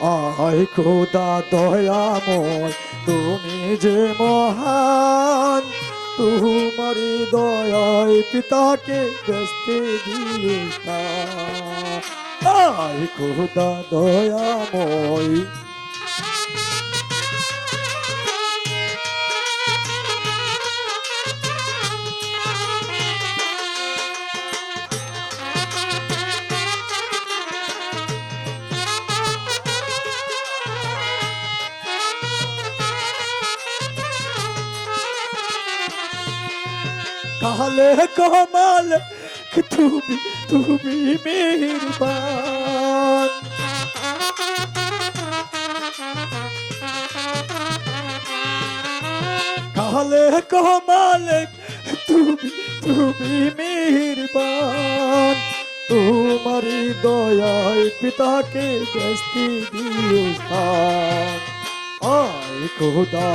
আয় খোদা দয়াময় তুমি যে মহান তোমারি দয়ায় পিতাকে ব্যস্তে দিয়ে। আয় খোদা দয়াময় काले को मालिक तू भी तू भी मेहरबान काले को मालिक तू भी तू भी मेहरबान तुम्हारी दया पिता के दस्ती दियो स्थान आए खुदा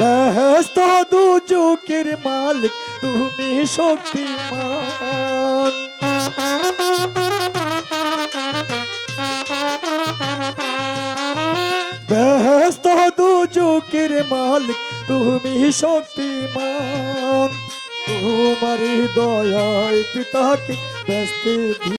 ব্যস্ত দু চোখের মালিক, তুমি শক্তিমান। ব্যস্ত দু চোখের মালিক, তুমি শক্তিমান। তোমার দয়ায় পিতাকে ব্যস্ত